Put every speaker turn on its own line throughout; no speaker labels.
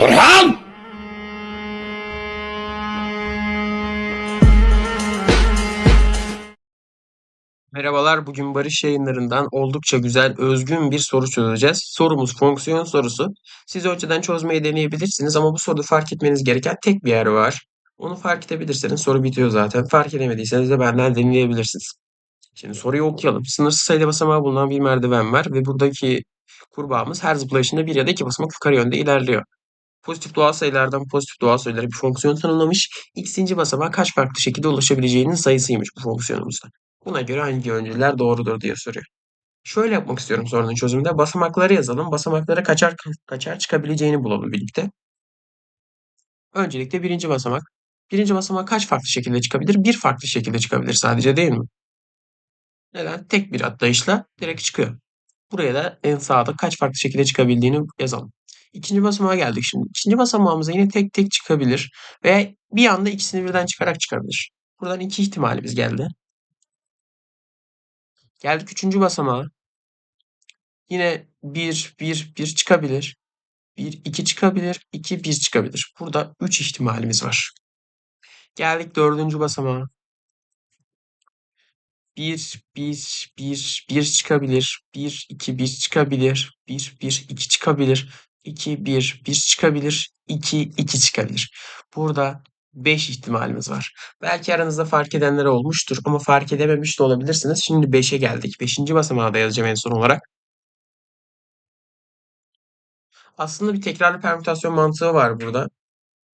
Orhan!
Merhabalar, bugün Barış Yayınları'ndan oldukça güzel, özgün bir soru çözeceğiz. Sorumuz fonksiyon sorusu. Siz önceden çözmeyi deneyebilirsiniz ama bu soruda fark etmeniz gereken tek bir yer var. Onu fark edebilirseniz soru bitiyor zaten. Fark edemediyseniz de benden dinleyebilirsiniz. Şimdi soruyu okuyalım. Sınırsız sayıda basamağı bulunan bir merdiven var ve buradaki kurbağamız her zıplayışında bir ya da iki basamak yukarı yönde ilerliyor. Pozitif doğal sayılardan pozitif doğal sayılara bir fonksiyon tanımlamış. X'inci basamağa kaç farklı şekilde ulaşabileceğinin sayısıymış bu fonksiyonumuzda. Buna göre hangi öncüler doğrudur diye soruyor. Şöyle yapmak istiyorum sorunun çözümünde. Basamakları yazalım. Basamaklara kaçar kaçar çıkabileceğini bulalım birlikte. Öncelikle birinci basamak. Birinci basamak kaç farklı şekilde çıkabilir? Bir farklı şekilde çıkabilir sadece değil mi? Neden? Tek bir atlayışla direkt çıkıyor. Buraya da en sağda kaç farklı şekilde çıkabildiğini yazalım. İkinci basamağa geldik şimdi. İkinci basamağımıza yine tek tek çıkabilir veya bir anda ikisini birden çıkarak çıkabilir. Buradan iki ihtimalimiz geldi. Geldik üçüncü basamağa. Yine 1, 1, 1 çıkabilir. 1, 2 çıkabilir. 2, 1 çıkabilir. Burada 3 ihtimalimiz var. Geldik dördüncü basamağa. 1, 1, 1, 1 çıkabilir. 1, 2, 1 çıkabilir. 1, 1, 2 çıkabilir. 2, 1, 1 çıkabilir. 2, 2 çıkabilir. Burada 5 ihtimalimiz var. Belki aranızda fark edenler olmuştur ama fark edememiş de olabilirsiniz. Şimdi 5'e geldik. 5. basamağı da yazacağım en son olarak. Aslında bir tekrarlı permütasyon mantığı var burada.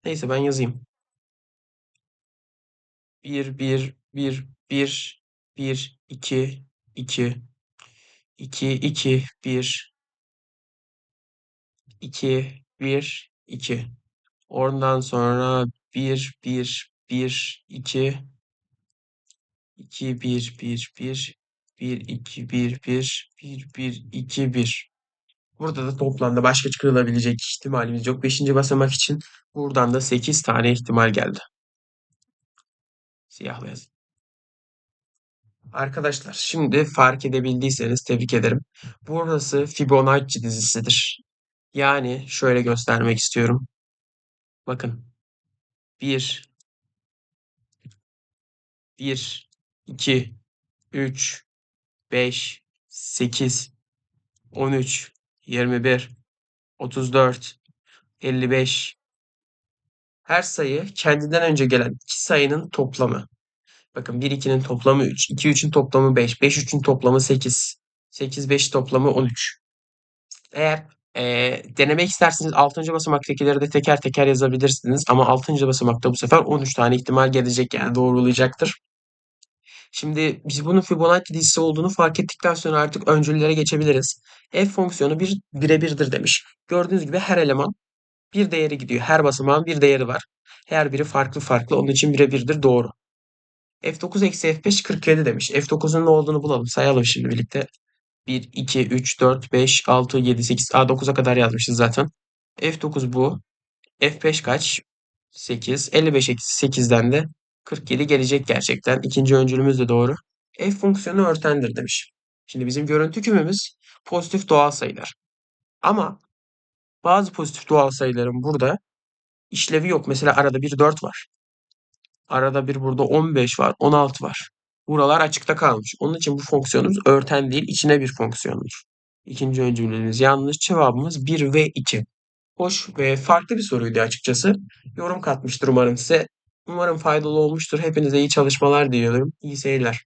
Neyse ben yazayım. 1, 1, 1, 1, 1, 2, 2, 2, 2, 1, 2, 1, 2. Oradan sonra 1, 1, 1, 2, 2, 1, 1, 1, 1, 2, 1, 1, 1, 1, 2, 1. Burada da toplamda başka çıkarılabilecek ihtimalimiz yok. Beşinci basamak için buradan da 8 tane ihtimal geldi. Siyahla yazın. Arkadaşlar şimdi fark edebildiyseniz tebrik ederim. Burası Fibonacci dizisidir. Yani şöyle göstermek istiyorum. Bakın. 1 1 2 3 5 8 13 21 34 55 her sayı kendinden önce gelen iki sayının toplamı. Bakın 1 2'nin toplamı 3, 2 3'ün toplamı 5, 5 3'ün toplamı 8, 8 5 toplamı 13. Eğer e, denemek isterseniz 6. basamaktakileri de teker teker yazabilirsiniz. Ama 6. basamakta bu sefer 13 tane ihtimal gelecek yani doğrulayacaktır. Şimdi biz bunun Fibonacci dizisi olduğunu fark ettikten sonra artık öncüllere geçebiliriz. F fonksiyonu bir birebirdir demiş. Gördüğünüz gibi her eleman bir değeri gidiyor. Her basamağın bir değeri var. Her biri farklı farklı. Onun için birebirdir doğru. F9 eksi F5 47 demiş. F9'un ne olduğunu bulalım. Sayalım şimdi birlikte. 1, 2, 3, 4, 5, 6, 7, 8. A 9'a kadar yazmışız zaten. F9 bu. F5 kaç? 8. 55 eksi 8'den de 47 gelecek gerçekten. İkinci öncülümüz de doğru. F fonksiyonu örtendir demiş. Şimdi bizim görüntü kümemiz pozitif doğal sayılar. Ama bazı pozitif doğal sayıların burada işlevi yok. Mesela arada bir 4 var. Arada bir burada 15 var, 16 var. Buralar açıkta kalmış. Onun için bu fonksiyonumuz örten değil, içine bir fonksiyondur. İkinci öncülümüz yanlış. Cevabımız 1 ve 2. Hoş ve farklı bir soruydu açıkçası. Yorum katmıştır umarım size. Umarım faydalı olmuştur. Hepinize iyi çalışmalar diliyorum. İyi seyirler.